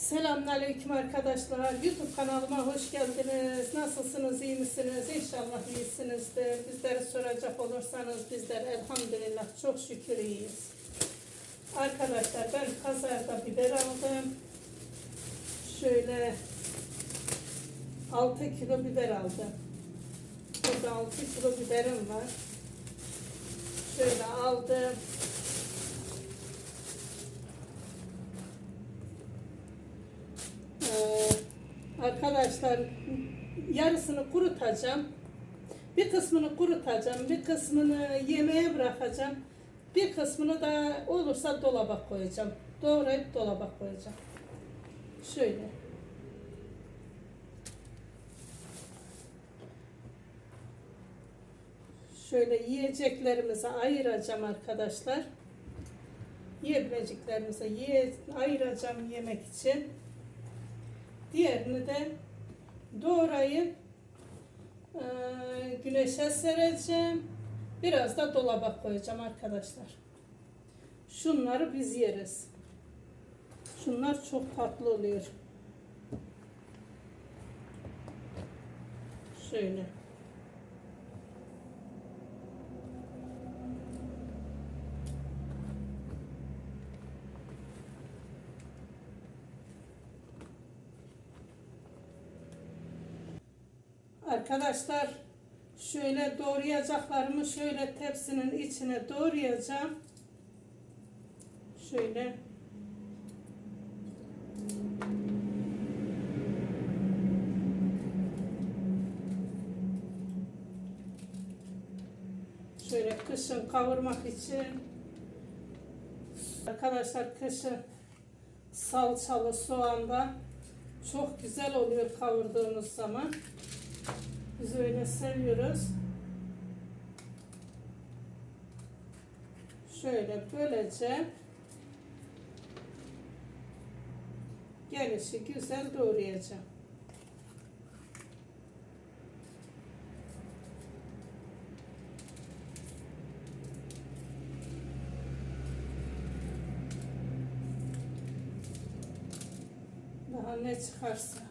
Selamünaleyküm arkadaşlar. YouTube kanalıma hoş geldiniz. Nasılsınız? iyi misiniz? İnşallah iyisinizdir. Bizleri soracak olursanız bizler elhamdülillah çok şükür iyiyiz. Arkadaşlar ben pazarda biber aldım. Şöyle 6 kilo biber aldım. Burada 6 kilo biberim var. Şöyle aldım. Arkadaşlar yarısını kurutacağım. Bir kısmını kurutacağım, bir kısmını yemeğe bırakacağım. Bir kısmını da olursa dolaba koyacağım. Doğrayıp dolaba koyacağım. Şöyle. Şöyle yiyeceklerimizi ayıracağım arkadaşlar. Yiyebileceklerimizi yiye, ayıracağım yemek için. Diğerini de doğrayıp e, güneşe sereceğim. Biraz da dolaba koyacağım arkadaşlar. Şunları biz yeriz. Şunlar çok tatlı oluyor. Şöyle. Arkadaşlar şöyle doğrayacaklarımı şöyle tepsinin içine doğrayacağım. Şöyle. Şöyle kışın kavurmak için arkadaşlar kışın salçalı soğanda çok güzel oluyor kavurduğumuz zaman. Biz öyle seviyoruz. Şöyle böylece gelişi güzel doğrayacağım. Daha ne çıkarsa.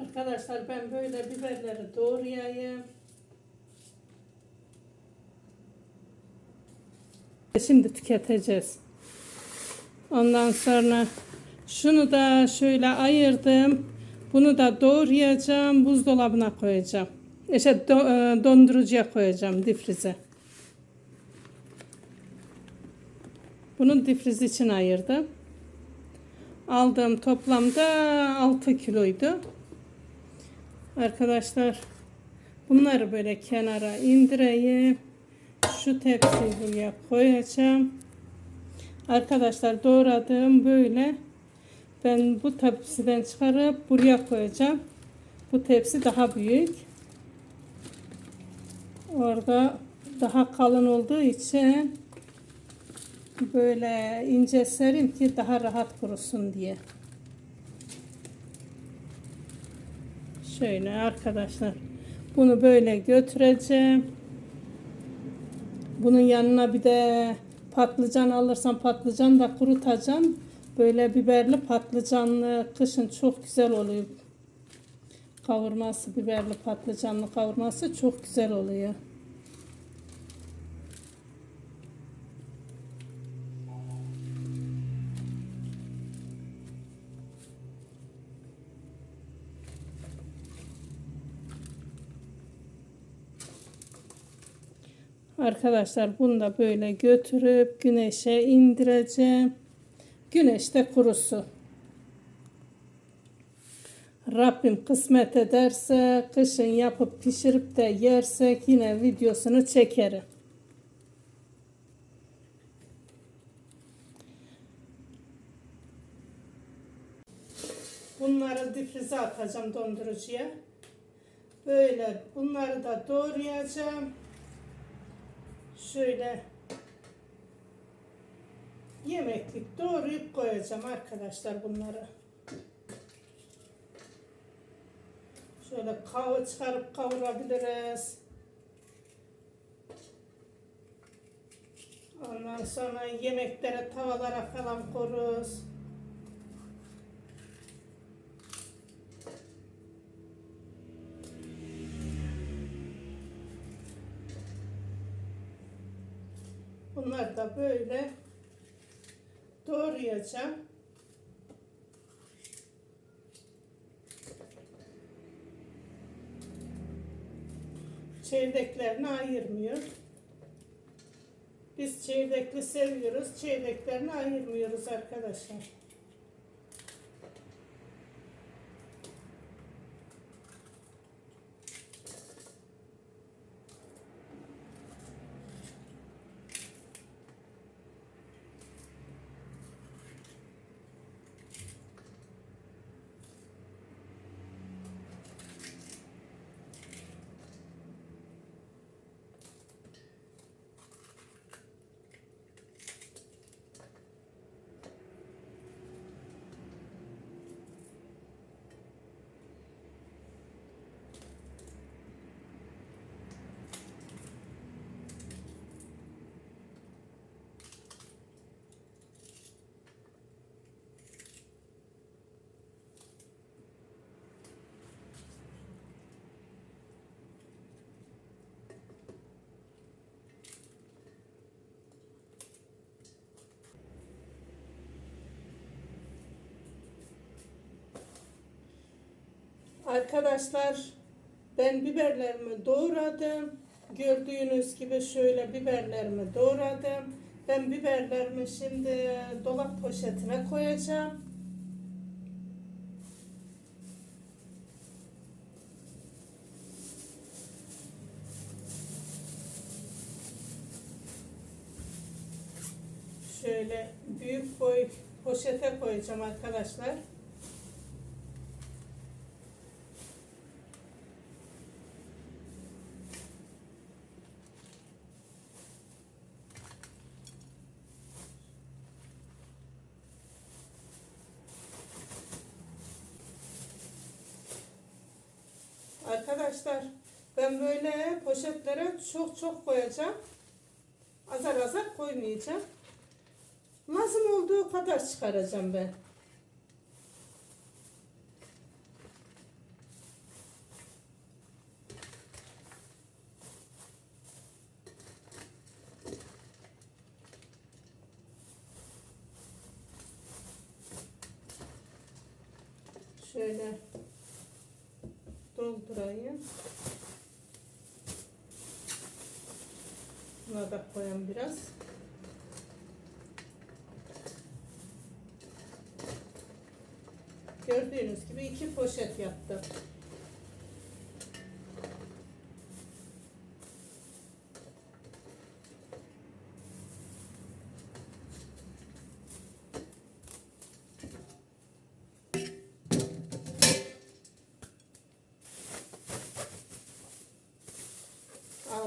Arkadaşlar ben böyle biberleri doğrayayım. Şimdi tüketeceğiz. Ondan sonra şunu da şöyle ayırdım. Bunu da doğrayacağım. Buzdolabına koyacağım. İşte e, dondurucuya koyacağım difrize. Bunu difriz için ayırdım. Aldığım toplamda 6 kiloydu. Arkadaşlar bunları böyle kenara indireyim. Şu tepsiyi buraya koyacağım. Arkadaşlar doğradığım böyle ben bu tepsiden çıkarıp buraya koyacağım. Bu tepsi daha büyük. Orada daha kalın olduğu için böyle ince serim ki daha rahat kurusun diye. Şöyle arkadaşlar. Bunu böyle götüreceğim. Bunun yanına bir de patlıcan alırsam patlıcan da kurutacağım. Böyle biberli patlıcanlı kışın çok güzel oluyor. Kavurması biberli patlıcanlı kavurması çok güzel oluyor. Arkadaşlar bunu da böyle götürüp güneşe indireceğim. Güneşte kurusu. Rabbim kısmet ederse kışın yapıp pişirip de yersek yine videosunu çekerim. Bunları difrize atacağım dondurucuya. Böyle bunları da doğrayacağım. Şöyle yemeklik doğrayıp koyacağım arkadaşlar bunları. Şöyle kavu çıkarıp kavurabiliriz. Ondan sonra yemeklere, tavalara falan koruz. Bunlar da böyle doğrayacağım. Çekirdeklerini ayırmıyor. Biz çekirdekli seviyoruz. Çekirdeklerini ayırmıyoruz arkadaşlar. Arkadaşlar ben biberlerimi doğradım. Gördüğünüz gibi şöyle biberlerimi doğradım. Ben biberlerimi şimdi dolap poşetine koyacağım. Şöyle büyük boy poşete koyacağım arkadaşlar ben böyle poşetlere çok çok koyacağım. Azar azar koymayacağım. Lazım olduğu kadar çıkaracağım ben. Şöyle doldurayım. Buna da koyalım biraz. Gördüğünüz gibi iki poşet yaptım.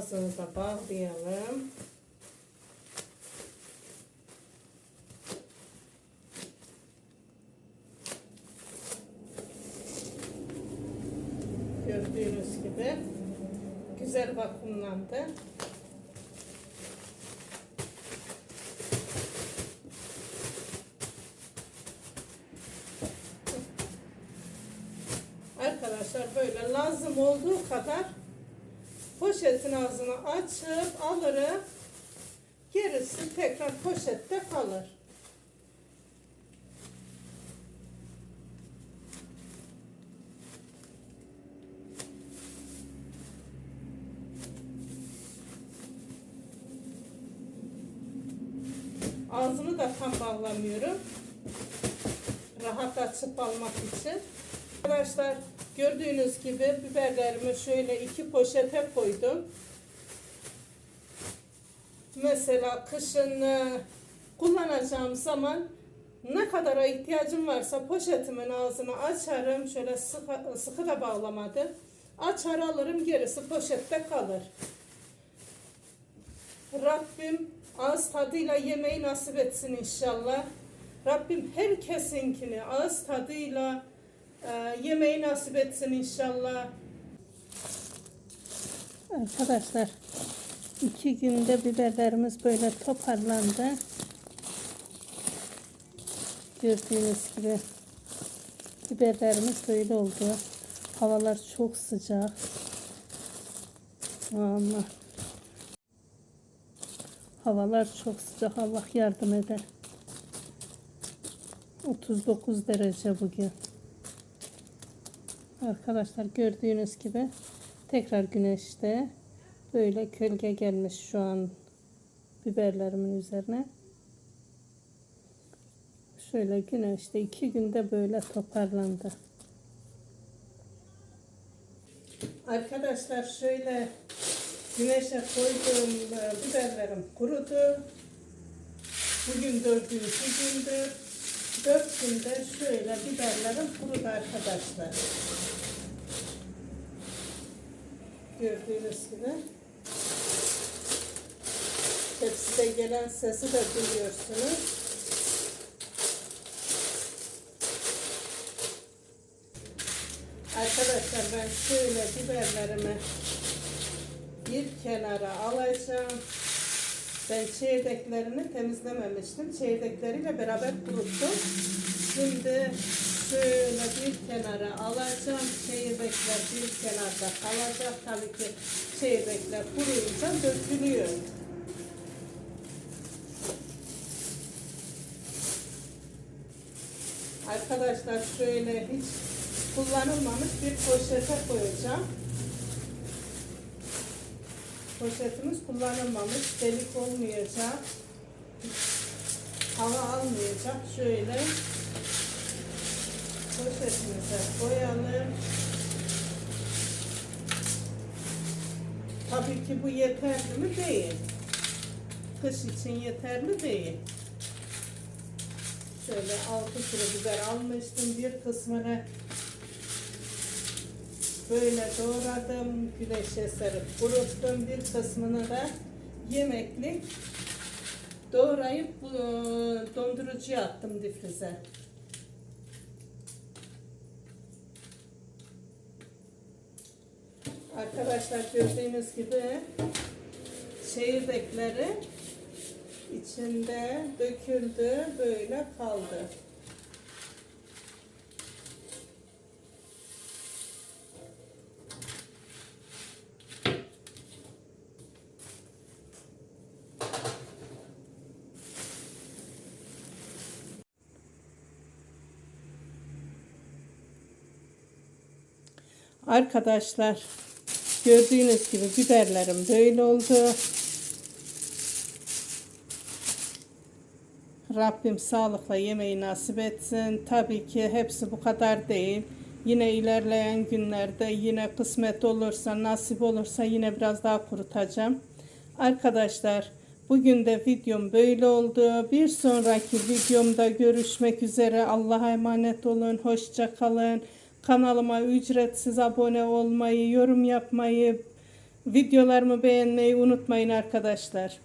Ağzını bağlayalım. Gördüğünüz gibi güzel vakumlandı. Arkadaşlar böyle lazım olduğu kadar poşetin ağzını açıp alırım. Gerisi tekrar poşette kalır. Ağzını da tam bağlamıyorum. Rahat açıp almak için. Arkadaşlar gördüğünüz gibi biberlerimi şöyle iki poşete koydum. Mesela kışın e, kullanacağım zaman ne kadara ihtiyacım varsa poşetimin ağzını açarım. Şöyle sıkı, sıkı da bağlamadı. Açar alırım gerisi poşette kalır. Rabbim ağız tadıyla yemeği nasip etsin inşallah. Rabbim herkesinkini ağız tadıyla yemeği nasip etsin inşallah. Arkadaşlar iki günde biberlerimiz böyle toparlandı. Gördüğünüz gibi biberlerimiz böyle oldu. Havalar çok sıcak. Allah. Havalar çok sıcak. Allah yardım eder. 39 derece bugün. Arkadaşlar gördüğünüz gibi tekrar güneşte böyle gölge gelmiş şu an biberlerimin üzerine. Şöyle güneşte iki günde böyle toparlandı. Arkadaşlar şöyle güneşe koyduğum e, biberlerim kurudu. Bugün dördüncü gündür. Dört günde şöyle biberlerim kurudu arkadaşlar. Gördüğünüz gibi. Hepsi de gelen sesi de duyuyorsunuz. Arkadaşlar ben şöyle biberlerimi bir kenara alacağım. Ben çekirdeklerini temizlememiştim. Çekirdekleriyle beraber kuruttum. Şimdi şöyle bir kenara alacağım. Çekirdekler bir kenarda kalacak. Tabii ki çekirdekler kuruyunca dökülüyor. Arkadaşlar şöyle hiç kullanılmamış bir poşete koyacağım. Poşetimiz kullanılmamış, delik olmayacak, hava almayacak. Şöyle poşetimize koyalım. Tabii ki bu yeterli mi? Değil. Kış için yeterli değil. Şöyle 6 kilo biber almıştım. Bir kısmını böyle doğradım. Güneşe serip kuruttum. Bir kısmını da yemeklik doğrayıp e, dondurucuya attım difrize. Arkadaşlar gördüğünüz gibi çekirdekleri içinde döküldü, böyle kaldı. Arkadaşlar gördüğünüz gibi biberlerim böyle oldu. Rabbim sağlıkla yemeği nasip etsin. Tabii ki hepsi bu kadar değil. Yine ilerleyen günlerde yine kısmet olursa, nasip olursa yine biraz daha kurutacağım. Arkadaşlar bugün de videom böyle oldu. Bir sonraki videomda görüşmek üzere. Allah'a emanet olun. Hoşça kalın. Kanalıma ücretsiz abone olmayı, yorum yapmayı, videolarımı beğenmeyi unutmayın arkadaşlar.